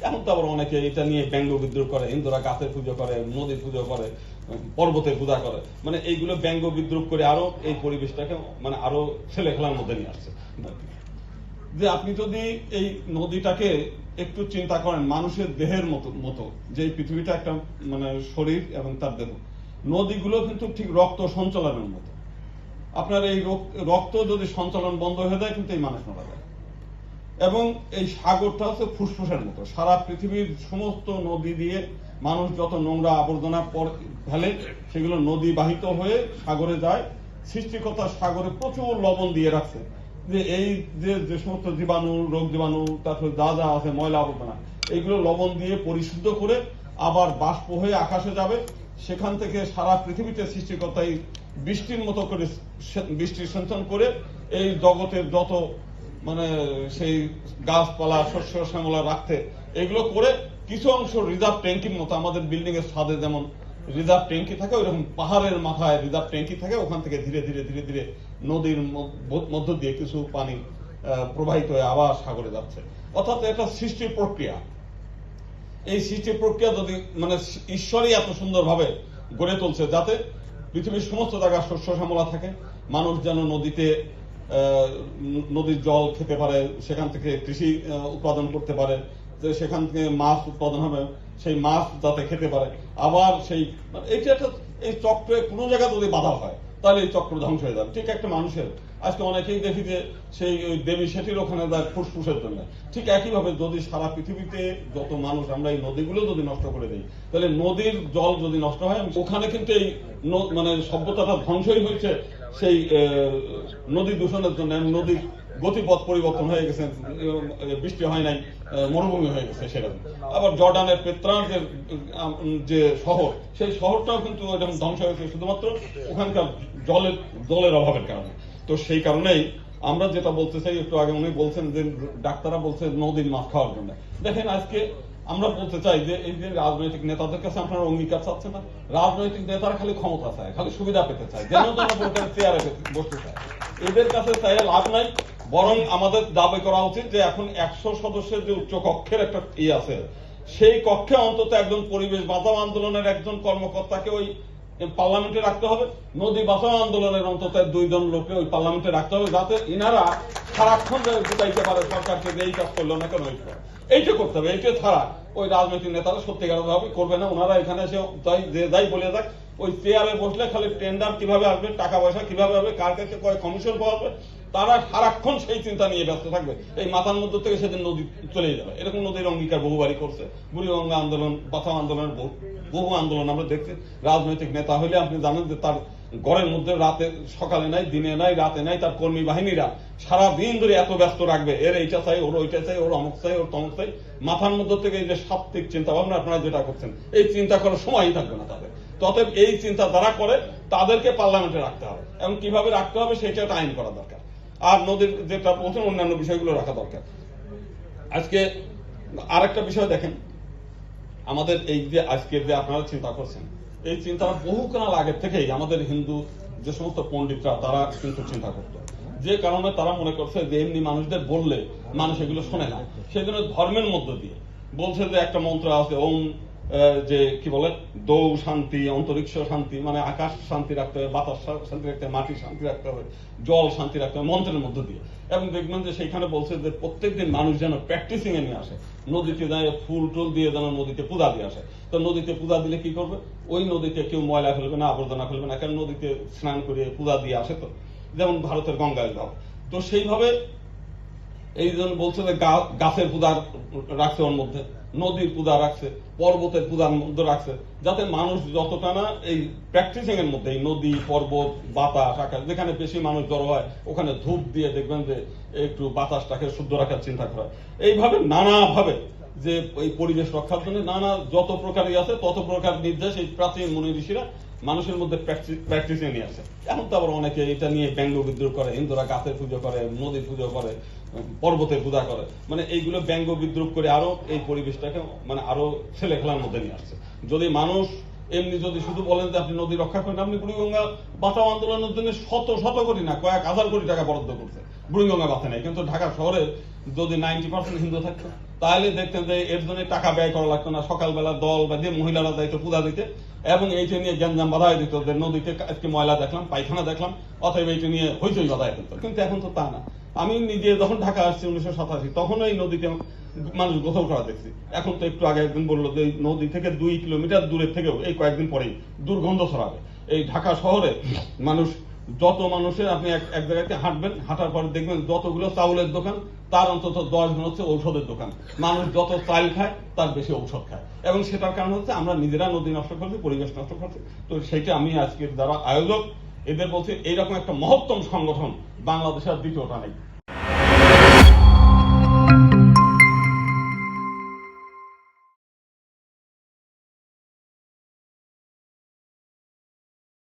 এখন তো আবার অনেকে এটা নিয়ে ব্যঙ্গ বিদ্রোহ করে হিন্দুরা গাছের পুজো করে, নদীর পুজো করে, পর্বতের পূজা করে। মানে এইগুলো ব্যঙ্গ বিদ্রুপ করে আরও এই পরিবেশটাকে মানে আরও ছেলে খেলার মধ্যে নিয়ে আসছে। যে আপনি যদি এই নদীটাকে একটু চিন্তা করেন, মানুষের দেহের মতো মতো, যে পৃথিবীটা একটা মানে শরীর এবং তার দেহ, নদীগুলো কিন্তু ঠিক রক্ত সঞ্চালনের মতো। আপনার এই রক- রক্ত যদি সঞ্চালন বন্ধ হয়ে যায়, কিন্তু এই মানুষ মারা যায়। এবং এই সাগরটা হচ্ছে ফুসফুসের মতো। সারা পৃথিবীর সমস্ত নদী দিয়ে মানুষ যত নোংরা আবর্জনা ফেলে, সেগুলো নদী বাহিত হয়ে সাগরে যায়। সৃষ্টিকর্তা সাগরে প্রচুর লবণ দিয়ে রাখছে। যে এই যে যে সমস্ত জীবাণু, রোগ জীবাণু, তারপরে যা যা আছে, ময়লা আবর্জনা, এইগুলো লবণ দিয়ে পরিশুদ্ধ করে আবার বাষ্প হয়ে আকাশে যাবে। সেখান থেকে সারা পৃথিবীতে সৃষ্টিকর্তা বৃষ্টির মতো করে সে- বৃষ্টি সিঞ্চন করে এই জগতের যত মানে সেই গাছপালা, শস্য শ্যামলা রাখতে, এগুলো করে কিছু অংশ রিজার্ভ ট্যাঙ্কির মতো আমাদের বিল্ডিং এর ছাদে যেমন রিজার্ভ ট্যাঙ্কি থাকে, ওইরকম পাহাড়ের মাথায় রিজার্ভ ট্যাঙ্কি থাকে, ওখান থেকে ধীরে ধীরে ধীরে ধীরে নদীর মধ্য দিয়ে কিছু পানি প্রবাহিত হয়ে আবার সাগরে যাচ্ছে। অর্থাৎ এটা সৃষ্টির প্রক্রিয়া। এই সৃষ্টি প্রক্রিয়া যদি মানে ঈশ্বরই এত সুন্দরভাবে গড়ে তুলছে যাতে পৃথিবীর সমস্ত জায়গায় শস্য শ্যামলা থাকে, মানুষ যেন নদীতে নদীর জল খেতে পারে, সেখান থেকে কৃষি উৎপাদন করতে পারে। যে সেখান থেকে মাছ উৎপাদন হবে, সেই মাছ যাতে খেতে পারে। আবার সেই এটা একটা, এই চক্রে কোনো জায়গায় যদি বাধা হয় তাহলে চক্র ধ্বংস হয়ে যাবে। ঠিক একটা মানুষের, আজকে অনেকেই দেখি যে সেই দেবী সেটির ওখানে যায় ফুসফুসের জন্য। ঠিক একইভাবে যদি সারা পৃথিবীতে যত মানুষ, আমরা এই নদীগুলো যদি নষ্ট করে দিই, তাহলে নদীর জল যদি নষ্ট হয়, ওখানে কিন্তু এই মানে সভ্যতাটা ধ্বংসই হয়েছে সেই নদী দূষণের জন্য, নদীর গতিপথ পরিবর্তন হয়ে গেছে বৃষ্টি হয় নাই মরুভূমি হয়ে গেছে সেরকম। আবার জর্ডানের পেত্রার যে শহর, সেই শহরটাও কিন্তু এরকম ধ্বংস হয়েছে শুধুমাত্র ওখানকার জলের জলের অভাবের কারণে। তো সেই কারণেই আমরা যেটা বলতে চাই, একটু আগে উনি বলছেন যে, ডাক্তাররা বলছে নদীর মাছ খাওয়ার জন্য। দেখেন আজকে আমরা বলতে চাই যে, এই যে রাজনৈতিক নেতাদের কাছে আপনারা অঙ্গীকার চাচ্ছে না? রাজনৈতিক নেতারা খালি ক্ষমতা চায়, খালি সুবিধা পেতে চায়, যেন তেন চেয়ারে বসতে চায়। এদের কাছে চাইলে লাভ নাই বরং আমাদের দাবি করা উচিত যে এখন একশো সদস্যের যে উচ্চ কক্ষের একটা ই আছে, সেই কক্ষে অন্তত একজন পরিবেশ বাঁচাও আন্দোলনের একজন কর্মকর্তাকে ওই পার্লামেন্টে রাখতে হবে। নদী বাঁচাও আন্দোলনের অন্তত দুইজন লোককে ওই পার্লামেন্টে রাখতে হবে যাতে ইনারা সারাক্ষণ বুঝাইতে পারে সরকারকে এই কাজ করল না কেন এইটা করতে হবে, এইটা ছাড়া ওই রাজনৈতিক নেতারা সত্যিকার ভাবে করবে না। ওনারা এখানে এসে যে যাই বলে যাক, ওই চেয়ারে বসলে খালি টেন্ডার কীভাবে আসবে, টাকা পয়সা কীভাবে হবে, কার কাছে কয় কমিশন পাওয়া তারা সারাক্ষণ সেই চিন্তা নিয়ে ব্যস্ত থাকবে। এই মাথার মধ্যে থেকে সেদিন নদী চলে যাবে। এরকম নদীর অঙ্গীকার বহুবারই করছে। বুড়িগঙ্গা আন্দোলন বাঁচাও আন্দোলনের বহু আন্দোলন আমরা দেখছি। রাজনৈতিক নেতা হলে আপনি জানেন যে তার ঘরের মধ্যে রাতে সকালে নাই, দিনে নাই, রাতে নাই, তার কর্মী বাহিনীরা সারা দিন ধরে এত ব্যস্ত রাখবে। এর এইটা চাই ওর ওইটা চাই ওর অমুক চাই ওর তমুক চাই মাথার মধ্যে থেকে এই যে সাত্বিক চিন্তা ভাবনা আপনারা যেটা করছেন, এই চিন্তা করার সময়ই থাকবে না তাদের। ততএব এই চিন্তা যারা করে, তাদেরকে পার্লামেন্টে রাখতে হবে। এবং কীভাবে রাখতে হবে সেটা একটা আইন করা দরকার। আর নদীর যেটা বলছেন অন্যান্য বিষয়গুলো রাখা দরকার। আজকে আরেকটা বিষয় দেখেন। আমাদের এই যে আজকের যে আপনারা চিন্তা করছেন, এই চিন্তা বহুকাল আগের থেকেই আমাদের হিন্দু যে সমস্ত পণ্ডিতরা, তারা কিন্তু চিন্তা করতো। যে কারণে তারা মনে করছে যে এমনি মানুষদের বললে মানুষ এগুলো শোনে না। সেই জন্য ধর্মের মধ্য দিয়ে বলছে যে একটা মন্ত্র আছে, ওম যে কি বলে দৌ শান্তি, অন্তরিক্ষ শান্তি মানে আকাশ শান্তি রাখতে হবে বাতাস শান্তি রাখতে হবে মাটি শান্তি রাখতে হবে জল শান্তি রাখতে হবে মন্ত্রের মধ্য দিয়ে। এবং দেখবেন যে সেইখানে বলছে যে প্রত্যেকদিন মানুষ যেন প্র্যাকটিসিং এ নিয়ে আসে। নদীতে যায়, ফুল টুল দিয়ে যেন নদীতে পূজা দিয়ে আসে। তো নদীতে পূজা দিলে কি করবে? ওই নদীতে কেউ ময়লা ফেলবে না, আবর্জনা ফেলবে না কারণ নদীতে স্নান করে পূজা দিয়ে আসে তো? যেমন ভারতের গঙ্গায় যাও। তো সেইভাবে এই জন্য বলছে যে গাছের পূজা রাখছে ওর মধ্যে, নদীর পূজা রাখছে, পর্বতের পূজার মধ্যে রাখছে, যাতে মানুষ যতটা না এই প্র্যাকটিসিং এর মধ্যে নদী, পর্বত, বাতাস, আকাশ, যেখানে বেশি মানুষ জড়ো হয়, ওখানে ধূপ দিয়ে দেখবেন যে একটু বাতাসটাকে শুদ্ধ রাখার চিন্তা করা এইভাবে নানাভাবে যে এই পরিবেশ রক্ষার জন্য নানা যত প্রকারই আছে, তত প্রকার নির্দেশ এই প্রাচীন মুনি ঋষিরা মানুষের মধ্যে প্র্যাকটিসে নিয়ে আসে এখন তো আবার অনেকে এটা নিয়ে ব্যঙ্গ বিদ্রোহ করে হিন্দুরা গাছের পুজো করে নদীর পুজো করে পর্বতের পূজা করে। মানে এইগুলো ব্যঙ্গ বিদ্রুপ করে আরও এই পরিবেশটাকে মানে আরও ছেলে খেলার মধ্যে নিয়ে আসছে। যদি মানুষ এমনি যদি শুধু বলেন যে আপনি নদী রক্ষা করেন, আপনি বুড়িগঙ্গা বাঁচাও আন্দোলনের জন্য শত শত কোটি না, কয়েক হাজার কোটি টাকা বরাদ্দ করছে। বুড়িগঙ্গা বাঁচে নাই। কিন্তু ঢাকা শহরে যদি নাইনটি পার্সেন্ট হিন্দু থাকতো, তাহলে দেখতেন যে এর জন্য টাকা ব্যয় করা লাগতো না। সকালবেলা দল বা দিয়ে মহিলারা যাইতো পূজা দিতে এবং এইটা নিয়ে গ্যাঞ্জাম বাধাই দিত যে নদীতে আজকে ময়লা দেখলাম, পায়খানা দেখলাম, অতএব এইটা নিয়ে হইচই বাধাই দিত। কিন্তু এখন তো তা না। আমি নিজে যখন ঢাকা আসছি উনিশশো সাতাশি, তখন এই নদীতে মানুষ গোসল করা দেখছি এখন তো একটু আগে একদিন বলল যে নদী থেকে দুই কিলোমিটার দূরের থেকেও এই কয়েকদিন পরেই দুর্গন্ধ ছড়াবে। এই ঢাকা শহরে মানুষ যত মানুষের আপনি এক জায়গাতে হাঁটবেন, হাঁটার পর দেখবেন যতগুলো চাউলের দোকান, তার অন্তত দশ গুণ হচ্ছে ঔষধের দোকান। মানুষ যত চাল খায়, তার বেশি ঔষধ খায়। এবং সেটার কারণ হচ্ছে আমরা নিজেরা নদী নষ্ট করছি, পরিবেশ নষ্ট করছি। তো সেটা আমি আজকের যারা আয়োজক, এদের বলছি, এইরকম একটা মহত্তম সংগঠন বাংলাদেশের দ্বিতীয়টা নেই।